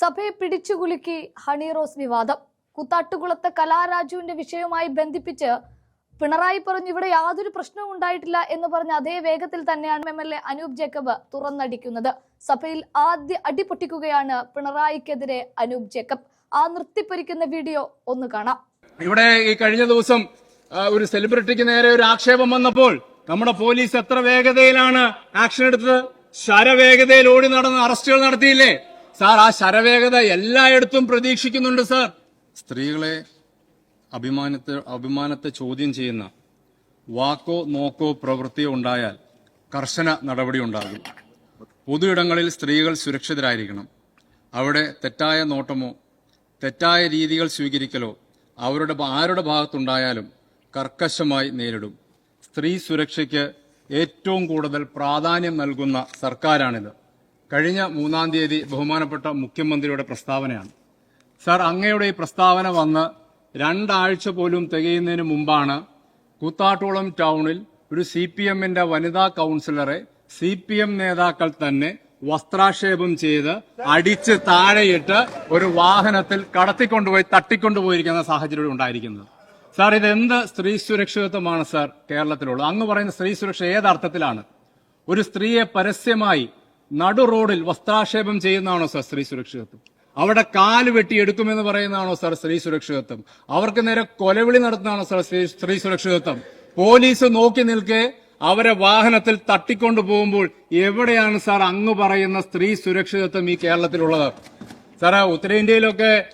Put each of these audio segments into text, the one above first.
സഭയെ പിടിച്ചുകുലുക്കി ഹണിറോസ് വിവാദം. കുത്താട്ടുകുളത്തെ കലാരാജുവിന്റെ വിഷയവുമായി ബന്ധിപ്പിച്ച് പിണറായി പറഞ്ഞു ഇവിടെ യാതൊരു പ്രശ്നവും ഉണ്ടായിട്ടില്ല എന്ന് പറഞ്ഞ അതേ വേഗത്തിൽ തന്നെയാണ് M L A Anoop Jacob തുറന്നടിക്കുന്നത്. സഭയിൽ ആദ്യ അടിപൊട്ടിക്കുകയാണ് പിണറായിക്കെതിരെ അനൂപ് ജേക്കബ്. ആ നിർത്തിപ്പൊരിക്കുന്ന വീഡിയോ ഒന്ന് കാണാം. ഇവിടെ ഈ കഴിഞ്ഞ ദിവസം ഒരു സെലിബ്രിറ്റിക്ക് നേരെ ഒരു ആക്ഷേപം വന്നപ്പോൾ നമ്മുടെ പോലീസ് എത്ര വേഗതയിലാണ് ആക്ഷൻ എടുത്തത്? ശരവേഗതയിൽ ഓടി നടന്ന് അറസ്റ്റുകൾ നടത്തിയില്ലേ? സാർ ആ ശരവേഗത എല്ലായിടത്തും പ്രതീക്ഷിക്കുന്നുണ്ട് സാർ. സ്ത്രീകളെ അഭിമാനത്തെ അഭിമാനത്തെ ചോദ്യം ചെയ്യുന്ന വാക്കോ നോക്കോ പ്രവൃത്തിയോ ഉണ്ടായാൽ കർശന നടപടി ഉണ്ടാകും. പൊതു ഇടങ്ങളിൽ സ്ത്രീകൾ സുരക്ഷിതരായിരിക്കണം. അവിടെ തെറ്റായ നോട്ടമോ തെറ്റായ രീതികൾ സ്വീകരിക്കലോ അവരുടെ ആരുടെ ഭാഗത്തുണ്ടായാലും കർക്കശമായി നേരിടും. സ്ത്രീ സുരക്ഷയ്ക്ക് ഏറ്റവും കൂടുതൽ പ്രാധാന്യം നൽകുന്ന സർക്കാരാണിത്. കഴിഞ്ഞ മൂന്നാം തീയതി ബഹുമാനപ്പെട്ട മുഖ്യമന്ത്രിയുടെ പ്രസ്താവനയാണ്. സാർ അങ്ങയുടെ ഈ പ്രസ്താവന വന്ന് രണ്ടാഴ്ച പോലും തികയുന്നതിന് മുമ്പാണ് കൂത്താട്ടോളം ടൗണിൽ ഒരു സി പി എമ്മിന്റെ വനിതാ കൗൺസിലറെ സി പി എം നേതാക്കൾ തന്നെ വസ്ത്രാക്ഷേപം ചെയ്ത് അടിച്ച് താഴെയിട്ട് ഒരു വാഹനത്തിൽ കടത്തിക്കൊണ്ടുപോയി തട്ടിക്കൊണ്ടുപോയിരിക്കുന്ന സാഹചര്യം ഉണ്ടായിരിക്കുന്നത്. സാർ ഇത് എന്ത് സ്ത്രീ സുരക്ഷിതത്വമാണ് സാർ കേരളത്തിലുള്ളത്? അങ്ങ് പറയുന്ന സ്ത്രീ സുരക്ഷ ഏതർത്ഥത്തിലാണ്? ഒരു സ്ത്രീയെ പരസ്യമായി നടു റോഡിൽ വസ്ത്രാക്ഷേപം ചെയ്യുന്നതാണോ സാർ സ്ത്രീ സുരക്ഷിതത്വം? അവിടെ കാൽ വെട്ടിയെടുക്കുമെന്ന് പറയുന്നതാണോ സാർ സ്ത്രീ സുരക്ഷിതത്വം? അവർക്ക് നേരെ കൊലവിളി നടത്തുന്നതാണോ സാർ സ്ത്രീ- സുരക്ഷിതത്വം? പോലീസ് നോക്കി നിൽക്കെ അവരെ വാഹനത്തിൽ തട്ടിക്കൊണ്ടു പോകുമ്പോൾ എവിടെയാണ് സാർ അങ്ങ് പറയുന്ന സ്ത്രീ സുരക്ഷിതത്വം ഈ കേരളത്തിലുള്ളത്? സാറേ ഉത്തരേന്ത്യയിലൊക്കെ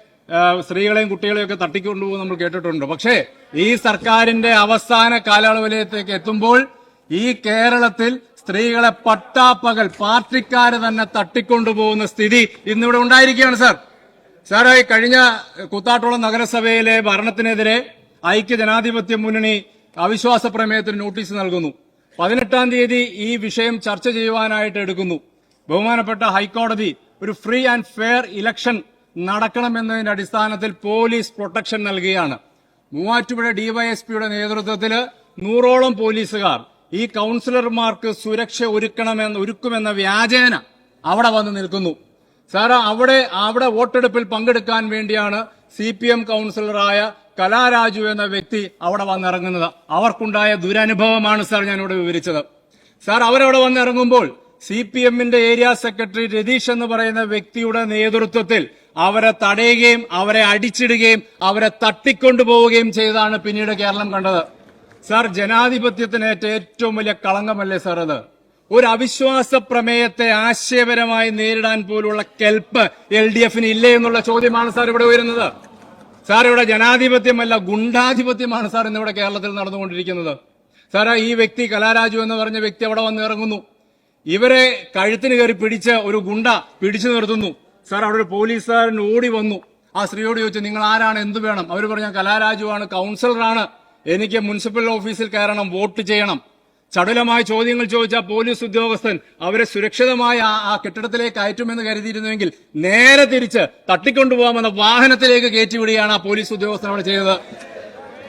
സ്ത്രീകളെയും കുട്ടികളെയും ഒക്കെ തട്ടിക്കൊണ്ടുപോകും നമ്മൾ കേട്ടിട്ടുണ്ട്. പക്ഷേ ഈ സർക്കാരിന്റെ അവസാന കാലയളവിലേക്ക് എത്തുമ്പോൾ ഈ കേരളത്തിൽ സ്ത്രീകളെ പട്ടാപ്പകൽ പാർട്ടിക്കാര് തന്നെ തട്ടിക്കൊണ്ടുപോകുന്ന സ്ഥിതി ഇന്നിവിടെ ഉണ്ടായിരിക്കുകയാണ് സാർ. സാറേ കഴിഞ്ഞ കൂത്താട്ടോളം നഗരസഭയിലെ ഭരണത്തിനെതിരെ ഐക്യ ജനാധിപത്യ മുന്നണി അവിശ്വാസ പ്രമേയത്തിന് നോട്ടീസ് നൽകുന്നു. പതിനെട്ടാം തീയതി ഈ വിഷയം ചർച്ച ചെയ്യുവാനായിട്ട് എടുക്കുന്നു. ബഹുമാനപ്പെട്ട ഹൈക്കോടതി ഒരു ഫ്രീ ആൻഡ് ഫെയർ ഇലക്ഷൻ നടക്കണമെന്നതിന്റെ അടിസ്ഥാനത്തിൽ പോലീസ് പ്രൊട്ടക്ഷൻ നൽകുകയാണ്. മൂവാറ്റുപുഴ ഡിവൈഎസ്പിയുടെ നേതൃത്വത്തിൽ നൂറോളം പോലീസുകാർ ഈ കൗൺസിലർമാർക്ക് സുരക്ഷ ഒരുക്കണമെന്ന് ഒരുക്കുമെന്ന വ്യാജേന അവിടെ വന്ന് നിൽക്കുന്നു. സാറ അവിടെ അവിടെ വോട്ടെടുപ്പിൽ പങ്കെടുക്കാൻ വേണ്ടിയാണ് സി പി എം കൗൺസിലറായ കലാരാജു എന്ന വ്യക്തി അവിടെ വന്നിറങ്ങുന്നത്. അവർക്കുണ്ടായ ദുരനുഭവമാണ് സാർ ഞാനിവിടെ വിവരിച്ചത്. സാർ അവരവിടെ വന്നിറങ്ങുമ്പോൾ സി പി എമ്മിന്റെ ഏരിയ സെക്രട്ടറി രതീഷ് എന്ന് പറയുന്ന വ്യക്തിയുടെ നേതൃത്വത്തിൽ അവരെ തടയുകയും അവരെ അടിച്ചിടുകയും അവരെ തട്ടിക്കൊണ്ടുപോവുകയും ചെയ്താണ് പിന്നീട് കേരളം കണ്ടത്. സാർ ജനാധിപത്യത്തിനേറ്റ ഏറ്റവും വലിയ കളങ്കമല്ലേ സാർ അത്? ഒരു അവിശ്വാസ പ്രമേയത്തെ ആശയപരമായി നേരിടാൻ പോലുള്ള കെൽപ്പ് എൽ ഡി എഫിന് ഇല്ലേ എന്നുള്ള ചോദ്യമാണ് സാർ ഇവിടെ ഉയരുന്നത്. സാർ ഇവിടെ ജനാധിപത്യമല്ല ഗുണ്ടാധിപത്യമാണ് സാർ ഇന്നിവിടെ കേരളത്തിൽ നടന്നുകൊണ്ടിരിക്കുന്നത്. സാറേ ഈ വ്യക്തി കലാരാജു എന്ന് പറഞ്ഞ വ്യക്തി അവിടെ വന്ന് ഇറങ്ങുന്നു. ഇവരെ കഴുത്തിന് കയറി പിടിച്ച് ഒരു ഗുണ്ട പിടിച്ചു നിർത്തുന്നു. സാർ അവിടെ ഒരു പോലീസുകാരൻ ഓടി വന്നു. ആ സ്ത്രീയോട് ചോദിച്ചു നിങ്ങൾ ആരാണ്? എന്ത് വേണം? അവർ പറഞ്ഞ കലാരാജുവാണ് കൗൺസിലറാണ്. എനിക്ക് മുനിസിപ്പൽ ഓഫീസിൽ കയറണം വോട്ട് ചെയ്യണം. ചടുലമായ ചോദ്യങ്ങൾ ചോദിച്ച പോലീസ് ഉദ്യോഗസ്ഥൻ അവരെ സുരക്ഷിതമായ ആ- കെട്ടിടത്തിലേക്ക് അയറ്റുമെന്ന് കരുതിയിരുന്നുവെങ്കിൽ നേരെ തിരിച്ച് തട്ടിക്കൊണ്ടുപോകാമെന്ന വാഹനത്തിലേക്ക് കയറ്റിവിടുകയാണ് ആ പോലീസ് ഉദ്യോഗസ്ഥൻ അവിടെ ചെയ്തത്.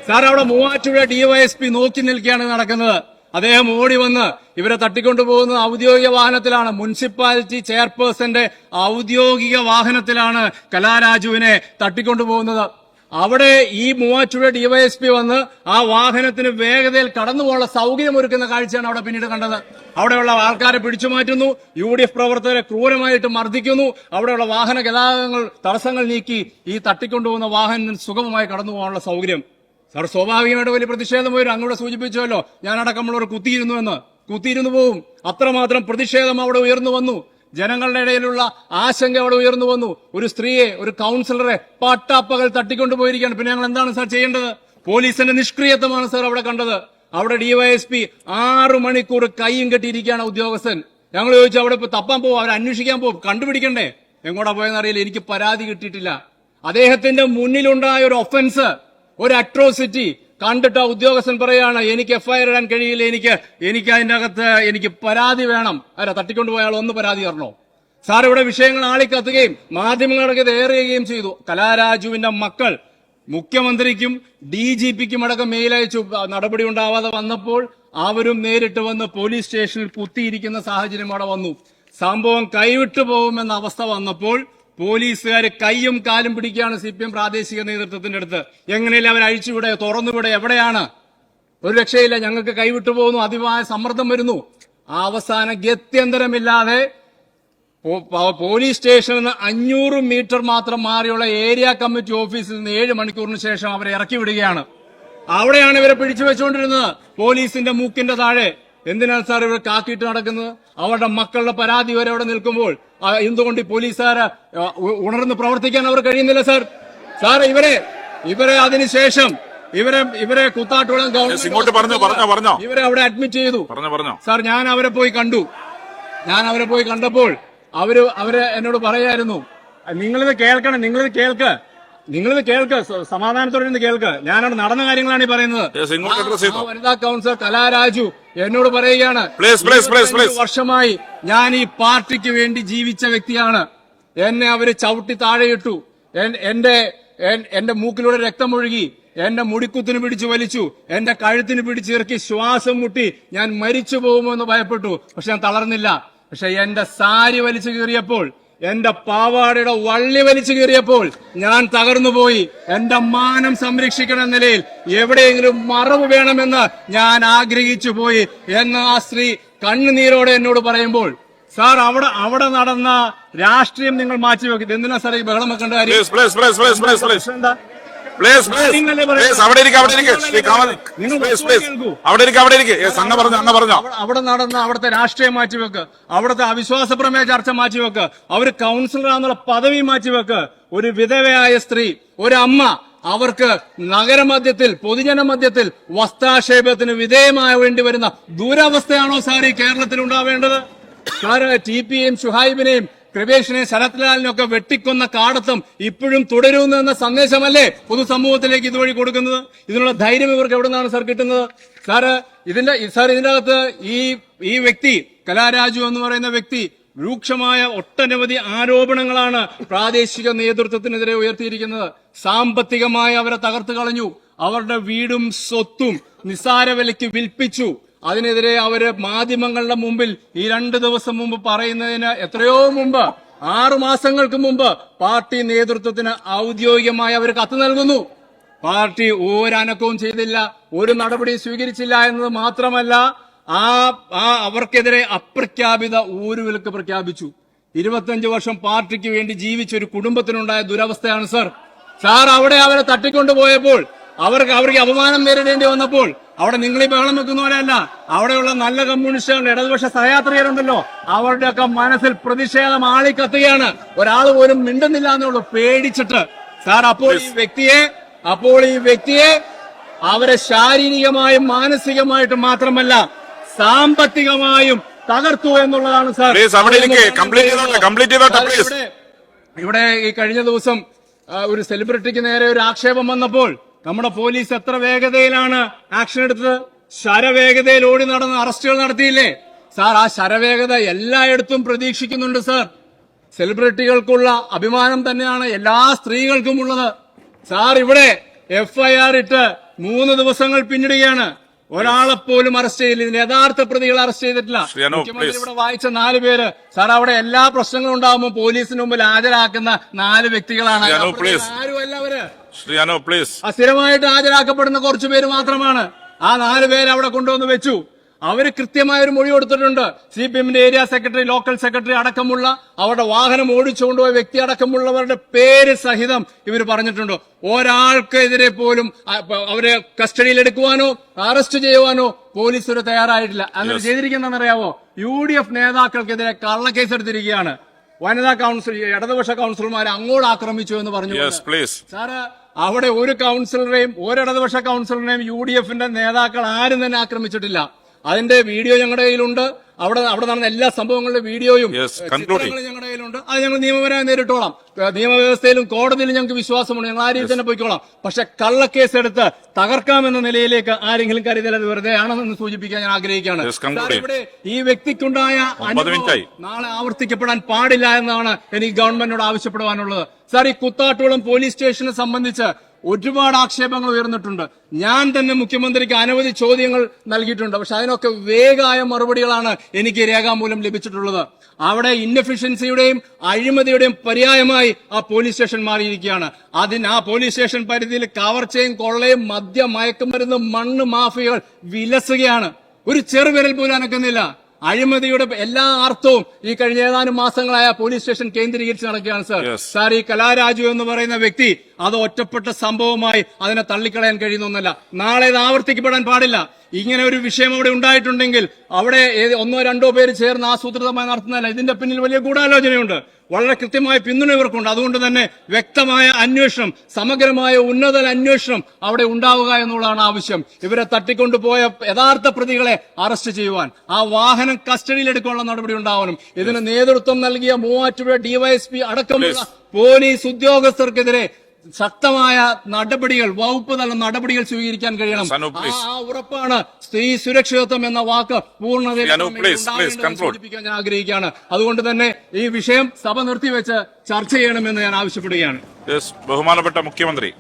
സാർ അവിടെ മൂവാറ്റുപുഴ ഡിവൈഎസ്പി നോക്കി നിൽക്കുകയാണ് നടക്കുന്നത്. അദ്ദേഹം ഓടി വന്ന് ഇവരെ തട്ടിക്കൊണ്ടുപോകുന്നത് ഔദ്യോഗിക വാഹനത്തിലാണ്. മുനിസിപ്പാലിറ്റി ചെയർപേഴ്സന്റെ ഔദ്യോഗിക വാഹനത്തിലാണ് കലാരാജുവിനെ തട്ടിക്കൊണ്ടുപോകുന്നത്. അവിടെ ഈ മൂവാറ്റുപുഴ ഡിവൈഎസ്പി വന്ന് ആ വാഹനത്തിന് വേഗതയിൽ കടന്നു പോകാനുള്ള സൗകര്യമൊരുക്കുന്ന കാഴ്ചയാണ് അവിടെ പിന്നീട് കണ്ടത്. അവിടെയുള്ള ആൾക്കാരെ പിടിച്ചു മാറ്റുന്നു. യു ഡി എഫ് പ്രവർത്തകരെ ക്രൂരമായിട്ട് മർദ്ദിക്കുന്നു. അവിടെയുള്ള വാഹന ഗതാഗതങ്ങൾ തടസ്സങ്ങൾ നീക്കി ഈ തട്ടിക്കൊണ്ടുപോകുന്ന വാഹനത്തിന് സുഗമമായി കടന്നു പോകാനുള്ള സൗകര്യം. സർ സ്വാഭാവികമായിട്ട് വലിയ പ്രതിഷേധം വരും. അങ്ങോട്ട് സൂചിപ്പിച്ചല്ലോ ഞാനടക്കമുള്ളവർ കുത്തിയിരുന്നു എന്ന് കുത്തിയിരുന്നു പോവും. അത്രമാത്രം പ്രതിഷേധം അവിടെ ഉയർന്നു വന്നു. ജനങ്ങളുടെ ഇടയിലുള്ള ആശങ്ക അവിടെ ഉയർന്നു വന്നു. ഒരു സ്ത്രീയെ ഒരു കൗൺസിലറെ പട്ടാപ്പകൽ തട്ടിക്കൊണ്ടുപോയിരിക്കുകയാണ് പിന്നെ ഞങ്ങൾ എന്താണ് സാർ ചെയ്യേണ്ടത്? പോലീസിന്റെ നിഷ്ക്രിയത്വമാണ് സാർ അവിടെ കണ്ടത്. അവിടെ ഡിവൈഎസ്പി ആറു മണിക്കൂർ കൈയും കെട്ടിയിരിക്കുകയാണ് ഉദ്യോഗസ്ഥൻ. ഞങ്ങൾ ചോദിച്ചു അവിടെ ഇപ്പൊ തപ്പാൻ പോകും അവരെ അന്വേഷിക്കാൻ പോകും കണ്ടുപിടിക്കണ്ടേ? എങ്ങോട്ടാ പോയെന്ന് അറിയില്ല. എനിക്ക് പരാതി കിട്ടിയിട്ടില്ല. അദ്ദേഹത്തിന്റെ മുന്നിലുണ്ടായ ഒരു ഒഫൻസ് ഒരു അട്രോസിറ്റി കണ്ടിട്ട് ആ ഉദ്യോഗസ്ഥൻ പറയാണ് എനിക്ക് എഫ്ഐആർ ഇടാൻ കഴിയില്ല എനിക്ക് എനിക്ക് അതിന്റെ അകത്ത് എനിക്ക് പരാതി വേണം. അല്ല തട്ടിക്കൊണ്ടുപോയ ആൾ ഒന്ന് പരാതി തരണോ? സാർ ഇവിടെ വിഷയങ്ങൾ ആളിക്കത്തുകയും മാധ്യമങ്ങൾക്ക് ഇത് ഏറിയുകയും ചെയ്തു. കലാരാജുവിന്റെ മക്കൾ മുഖ്യമന്ത്രിക്കും ഡി ജി പിക്കും അടക്കം മെയിൽ അയച്ചു. നടപടി ഉണ്ടാവാതെ വന്നപ്പോൾ അവരും നേരിട്ട് വന്ന് പോലീസ് സ്റ്റേഷനിൽ കുത്തിയിരിക്കുന്ന സാഹചര്യം അവിടെ വന്നു. സംഭവം കൈവിട്ടു പോകുമെന്ന അവസ്ഥ വന്നപ്പോൾ പോലീസുകാർ കൈയും കാലും പിടിക്കുകയാണ് സി പി എം പ്രാദേശിക നേതൃത്വത്തിന്റെ അടുത്ത്. എങ്ങനെയല്ല അവർ അഴിച്ചുവിടെ തുറന്നുവിടെ എവിടെയാണ്? ഒരു രക്ഷയില്ല ഞങ്ങൾക്ക് കൈവിട്ടു പോകുന്നു അതിമായ സമ്മർദ്ദം വരുന്നു. അവസാന ഗത്യന്തരമില്ലാതെ പോലീസ് സ്റ്റേഷനിൽ നിന്ന് അഞ്ഞൂറ് മീറ്റർ മാത്രം മാറിയുള്ള ഏരിയ കമ്മിറ്റി ഓഫീസിൽ നിന്ന് ഏഴ് മണിക്കൂറിന് ശേഷം അവരെ ഇറക്കി വിടുകയാണ്. അവിടെയാണ് ഇവരെ പിടിച്ചു വെച്ചുകൊണ്ടിരുന്നത്. പോലീസിന്റെ മൂക്കിന്റെ താഴെ. എന്തിനാണ് സാർ ഇവർ കാക്കിയിട്ട് നടക്കുന്നത്? അവരുടെ മക്കളുടെ പരാതി വരെ അവിടെ നിൽക്കുമ്പോൾ എന്തുകൊണ്ട് ഈ പോലീസുകാര് ഉണർന്ന് പ്രവർത്തിക്കാൻ അവർ കഴിയുന്നില്ല സാർ? സാർ ഇവരെ ഇവരെ അതിനുശേഷം ഇവരെ ഇവരെ കുത്താട്ടുകുളം ഗവൺമെന്റ്. ഇവരെ അവിടെ അഡ്മിറ്റ് ചെയ്തു. സാർ ഞാൻ അവരെ പോയി കണ്ടു. ഞാൻ അവരെ പോയി കണ്ടപ്പോൾ അവർ അവർ എന്നോട് പറയായിരുന്നു നിങ്ങളിത് കേൾക്കണം നിങ്ങളിത് കേൾക്ക് നിങ്ങളിത് കേൾക്ക്. സമാധാനത്തോടെ ഇരുന്ന് കേൾക്ക്. ഞാനവിടെ നടന്ന കാര്യങ്ങളാണ് ഈ പറയുന്നത്. ആ വനിതാ കൗൺസിലർ കലാരാജു എന്നോട് പറയുകയാണ്. Please, please, please, please. 25 വർഷമായി ഞാൻ ഈ പാർട്ടിക്ക് വേണ്ടി ജീവിച്ച വ്യക്തിയാണ്. എന്നെ അവർ ചവിട്ടി താഴെയിട്ടു. എന്റെ എന്റെ മൂക്കിലൂടെ രക്തമൊഴുകി എന്റെ മുടിക്കുത്തിന് പിടിച്ചു വലിച്ചു. എന്റെ കഴുത്തിന് പിടിച്ചിറക്കി ശ്വാസം മുട്ടി. ഞാൻ മരിച്ചു പോകുമോ എന്ന് ഭയപ്പെട്ടു. പക്ഷെ ഞാൻ തളർന്നില്ല. പക്ഷെ എന്റെ സാരി വലിച്ചു കീറിയപ്പോൾ എന്റെ പാവാടയുടെ വള്ളി വലിച്ചു കീറിയപ്പോൾ ഞാൻ തകർന്നുപോയി. എന്റെ മാനം സംരക്ഷിക്കണം എന്ന നിലയിൽ എവിടെയെങ്കിലും മറവ് വേണമെന്ന് ഞാൻ ആഗ്രഹിച്ചു പോയി എന്ന് ആ സ്ത്രീ കണ്ണുനീരോടെ എന്നോട് പറയുമ്പോൾ സാർ അവിടെ അവിടെ നടന്ന രാഷ്ട്രീയം നിങ്ങൾ മാറ്റി വെക്കുന്നത് എന്തിനാ സാർ ഈ ബഹളം വെക്കേണ്ട കാര്യം? പ്ലീസ് പ്ലേസ് അവിടെ ഇരിക്കുക അവിടെ ഇരിക്കുക ശ്രീ കാമൽ പ്ലേസ് പ്ലീസ് അവിടെ ഇരിക്കുക അവിടെ ഇരിക്കുക യെസ് അങ്ങ് പറഞ്ഞോ അങ്ങ് പറഞ്ഞോ? അവിടെ- അവിടെ നടന്ന അവിടുത്തെ രാഷ്ട്രീയം മാറ്റിവെക്ക്. അവിടുത്തെ അവിശ്വാസ പ്രമേയ ചർച്ച മാറ്റിവെക്ക്. അവർ കൗൺസിലറാന്നുള്ള പദവി മാറ്റിവെക്ക്. ഒരു വിധവയായ സ്ത്രീ ഒരു അമ്മ അവർക്ക് നഗരമധ്യത്തിൽ പൊതുജന മധ്യത്തിൽ വസ്ത്രാക്ഷേപത്തിന് വിധേയമായ വേണ്ടി വരുന്ന ദുരവസ്ഥയാണോ സാർ ഈ കേരളത്തിൽ ഉണ്ടാവേണ്ടത് സാറ് ടി പിയെയും ഷുഹൈബിനെയും കൃപേഷിനെയും ശരത്ലാലിനൊക്കെ വെട്ടിക്കൊന്ന കാടത്തം ഇപ്പോഴും തുടരുന്നു എന്ന സന്ദേശമല്ലേ പൊതുസമൂഹത്തിലേക്ക് ഇതുവഴി കൊടുക്കുന്നത്? ഇതിനുള്ള ധൈര്യം ഇവർക്ക് എവിടെ നിന്നാണ് സാർ കിട്ടുന്നത്? സാറ് ഇതിന്റെ സാർ ഇതിന്റെ അകത്ത് ഈ ഈ വ്യക്തി കലാരാജു എന്ന് പറയുന്ന വ്യക്തി രൂക്ഷമായ ഒട്ടനവധി ആരോപണങ്ങളാണ് പ്രാദേശിക നേതൃത്വത്തിനെതിരെ ഉയർത്തിയിരിക്കുന്നത്. സാമ്പത്തികമായി അവരെ തകർത്തു കളഞ്ഞു. അവരുടെ വീടും സ്വത്തും നിസ്സാര വിലയ്ക്ക് വിൽപ്പിച്ചു. അതിനെതിരെ അവർ മാധ്യമങ്ങളുടെ മുമ്പിൽ ഈ രണ്ട് ദിവസം മുമ്പ് പറയുന്നതിന് എത്രയോ മുമ്പ് ആറു മാസങ്ങൾക്ക് മുമ്പ് പാർട്ടി നേതൃത്വത്തിന് ഔദ്യോഗികമായി അവർ കത്ത് നൽകുന്നു. പാർട്ടി ഒരനക്കവും ചെയ്തില്ല ഒരു നടപടി സ്വീകരിച്ചില്ല എന്നത് മാത്രമല്ല ആ ആ അവർക്കെതിരെ അപ്രഖ്യാപിത ഊരുവിലക്ക് പ്രഖ്യാപിച്ചു. ഇരുപത്തഞ്ച് വർഷം പാർട്ടിക്ക് വേണ്ടി ജീവിച്ച ഒരു കുടുംബത്തിനുണ്ടായ ദുരവസ്ഥയാണ് സർ. സാർ അവിടെ അവരെ തട്ടിക്കൊണ്ടുപോയപ്പോൾ അവർക്ക് അവർക്ക് അപമാനം നേരിടേണ്ടി വന്നപ്പോൾ അവിടെ നിങ്ങൾ ഈ ബഹളം വെക്കുന്നവരല്ല. അവിടെയുള്ള നല്ല കമ്മ്യൂണിസ്റ്റുകളുടെ ഇടതുപക്ഷ സഹയാത്രികരുണ്ടല്ലോ. അവരുടെയൊക്കെ മനസ്സിൽ പ്രതിഷേധം ആളിക്കത്തുകയാണ്. ഒരാൾ പോലും മിണ്ടുന്നില്ല എന്നുള്ളൂ. പേടിച്ചിട്ട്. സാർ അപ്പോൾ ഈ വ്യക്തിയെ അപ്പോൾ ഈ വ്യക്തിയെ അവരെ ശാരീരികമായും മാനസികമായിട്ട് മാത്രമല്ല സാമ്പത്തികമായും തകർത്തു എന്നുള്ളതാണ് സാർ. ഇവിടെ ഈ കഴിഞ്ഞ ദിവസം ഒരു സെലിബ്രിറ്റിക്ക് നേരെ ഒരു ആക്ഷേപം വന്നപ്പോൾ നമ്മുടെ പോലീസ് എത്ര വേഗതയിലാണ് ആക്ഷൻ എടുത്തത്? ശരവേഗതയിൽ ഓടി നടന്ന് അറസ്റ്റുകൾ നടത്തിയില്ലേ? സാർ ആ ശരവേഗത എല്ലായിടത്തും പ്രതീക്ഷിക്കുന്നുണ്ട് സാർ. സെലിബ്രിറ്റികൾക്കുള്ള അഭിമാനം തന്നെയാണ് എല്ലാ സ്ത്രീകൾക്കും ഉള്ളത് സാർ ഇവിടെ എഫ്ഐആർ ഇട്ട് മൂന്ന് ദിവസങ്ങൾ പിന്നിടുകയാണ്. ഒരാളെ പോലും അറസ്റ്റ് ചെയ്തില്ല. യഥാർത്ഥ പ്രതികൾ അറസ്റ്റ് ചെയ്തിട്ടില്ല. മുഖ്യമന്ത്രി ഇവിടെ വായിച്ച നാല് പേര്. സാർ അവിടെ എല്ലാ പ്രശ്നങ്ങളും ഉണ്ടാകുമ്പോൾ പോലീസിന് മുമ്പിൽ ഹാജരാക്കുന്ന നാല് വ്യക്തികളാണ്. ആരുമല്ല അവർ. സ്ഥിരമായിട്ട് ഹാജരാക്കപ്പെടുന്ന കുറച്ചു പേര് മാത്രമാണ്. ആ നാല് പേര് അവിടെ കൊണ്ടുവന്ന് വെച്ചു. അവർ കൃത്യമായ ഒരു മൊഴി കൊടുത്തിട്ടുണ്ട്. സി പി എമ്മിന്റെ ഏരിയ സെക്രട്ടറി ലോക്കൽ സെക്രട്ടറി അടക്കമുള്ള അവരുടെ വാഹനം ഓടിച്ചുകൊണ്ടുപോയ വ്യക്തി അടക്കമുള്ളവരുടെ പേര് സഹിതം ഇവർ പറഞ്ഞിട്ടുണ്ട്. ഒരാൾക്കെതിരെ പോലും അവരെ കസ്റ്റഡിയിൽ എടുക്കുവാനോ അറസ്റ്റ് ചെയ്യുവാനോ പോലീസ് ഒരു തയ്യാറായിട്ടില്ല. അങ്ങനെ ചെയ്തിരിക്കുന്നറിയാവോ യു ഡി എഫ് നേതാക്കൾക്കെതിരെ കള്ളക്കേസ് എടുത്തിരിക്കുകയാണ് വനിതാ കൗൺസിൽ ഇടതുപക്ഷ കൗൺസിലർമാരെ അങ്ങോട്ട് ആക്രമിച്ചു എന്ന് പറഞ്ഞു സാറ് അവിടെ ഒരു കൗൺസിലറെയും ഒരു ഇടതുപക്ഷ കൗൺസിലറിനെയും യു ഡി എഫിന്റെ നേതാക്കൾ ആരും തന്നെ ആക്രമിച്ചിട്ടില്ല. അതിന്റെ വീഡിയോ ഞങ്ങളുടെ കയ്യിലുണ്ട്. അവിടെ അവിടെ നടന്ന എല്ലാ സംഭവങ്ങളുടെ വീഡിയോയും ചിത്രങ്ങളും ഞങ്ങളുടെ കയ്യിലുണ്ട്. അത് ഞങ്ങൾ നിയമപരമായി നേരിട്ടോളാം. നിയമവ്യവസ്ഥയിലും കോടതിയിലും ഞങ്ങൾക്ക് വിശ്വാസമുണ്ട്. ഞങ്ങൾ ആരെയും തന്നെ പോയിക്കോളാം. പക്ഷെ കള്ളക്കേസ് എടുത്ത് തകർക്കാമെന്ന നിലയിലേക്ക് ആരെങ്കിലും കരുതലത് വെറുതെ ആണെന്ന് സൂചിപ്പിക്കാൻ ഞാൻ ആഗ്രഹിക്കുകയാണ്. ഇവിടെ ഈ വ്യക്തിക്കുണ്ടായ അനുഭവം. നാളെ ആവർത്തിക്കപ്പെടാൻ പാടില്ല എന്നാണ് എനിക്ക് ഗവൺമെന്റിനോട് ആവശ്യപ്പെടുവാനുള്ളത്. സാർ ഈ കുത്താട്ടുകുളം പോലീസ് സ്റ്റേഷനെ സംബന്ധിച്ച് ഒരുപാട് ആക്ഷേപങ്ങൾ ഉയർന്നിട്ടുണ്ട്. ഞാൻ തന്നെ മുഖ്യമന്ത്രിക്ക് അനവധി ചോദ്യങ്ങൾ നൽകിയിട്ടുണ്ട്. പക്ഷെ അതിനൊക്കെ വേഗമായ മറുപടികളാണ് എനിക്ക് രേഖാമൂലം ലഭിച്ചിട്ടുള്ളത്. അവിടെ ഇന്നഫിഷ്യൻസിയുടെയും അഴിമതിയുടെയും പര്യായമായി ആ പോലീസ് സ്റ്റേഷൻ മാറിയിരിക്കുകയാണ്. അതിന് ആ പോലീസ് സ്റ്റേഷൻ പരിധിയിൽ കവർച്ചയും കൊള്ളയും മദ്യ മയക്കുമരുന്ന് മണ്ണ് മാഫിയകൾ വിലസുകയാണ്. ഒരു ചെറുവിരൽ പോലും അനക്കുന്നില്ല. അഴിമതിയുടെ എല്ലാ അർത്ഥവും ഈ കഴിഞ്ഞ ഏതാനും മാസങ്ങളായ പോലീസ് സ്റ്റേഷൻ കേന്ദ്രീകരിച്ച് നടക്കുകയാണ് സർ. സാർ ഈ കലാരാജു എന്ന് പറയുന്ന വ്യക്തി അത് ഒറ്റപ്പെട്ട സംഭവമായി അതിനെ തള്ളിക്കളയാൻ കഴിയുന്ന ഒന്നല്ല നാളെ ഇത് ആവർത്തിക്കപ്പെടാൻ പാടില്ല. ഇങ്ങനെ ഒരു വിഷയം അവിടെ ഉണ്ടായിട്ടുണ്ടെങ്കിൽ അവിടെ ഒന്നോ രണ്ടോ പേര് ചേർന്ന് ആസൂത്രിതമായി നടത്തുന്നതല്ല. ഇതിന്റെ പിന്നിൽ വലിയ ഗൂഢാലോചനയുണ്ട്. വളരെ കൃത്യമായ പിന്തുണ ഇവർക്കുണ്ട്. അതുകൊണ്ട് തന്നെ വ്യക്തമായ അന്വേഷണം സമഗ്രമായ ഉന്നത അന്വേഷണം അവിടെ ഉണ്ടാവുക എന്നുള്ളതാണ് ആവശ്യം. ഇവരെ തട്ടിക്കൊണ്ടുപോയ യഥാർത്ഥ പ്രതികളെ അറസ്റ്റ് ചെയ്യുവാൻ ആ വാഹനം കസ്റ്റഡിയിൽ എടുക്കാനുള്ള നടപടി ഉണ്ടാവണം. ഇതിന് നേതൃത്വം നൽകിയ മൂവാറ്റുപുഴ ഡിവൈഎസ്പി അടക്കമുള്ള പോലീസ് ഉദ്യോഗസ്ഥർക്കെതിരെ ശക്തമായ നടപടികൾ വകുപ്പ് തല നടപടികൾ സ്വീകരിക്കാൻ കഴിയണം. ആ. ഉറപ്പാണ്. സ്ത്രീ സുരക്ഷിതത്വം എന്ന വാക്ക് പൂർണതയിൽ. സൂചിപ്പിക്കാൻ ഞാൻ ആഗ്രഹിക്കുകയാണ്. അതുകൊണ്ട് തന്നെ ഈ വിഷയം സഭ നിർത്തിവെച്ച് ചർച്ച ചെയ്യണമെന്ന് ഞാൻ ആവശ്യപ്പെടുകയാണ്. ബഹുമാനപ്പെട്ട മുഖ്യമന്ത്രി.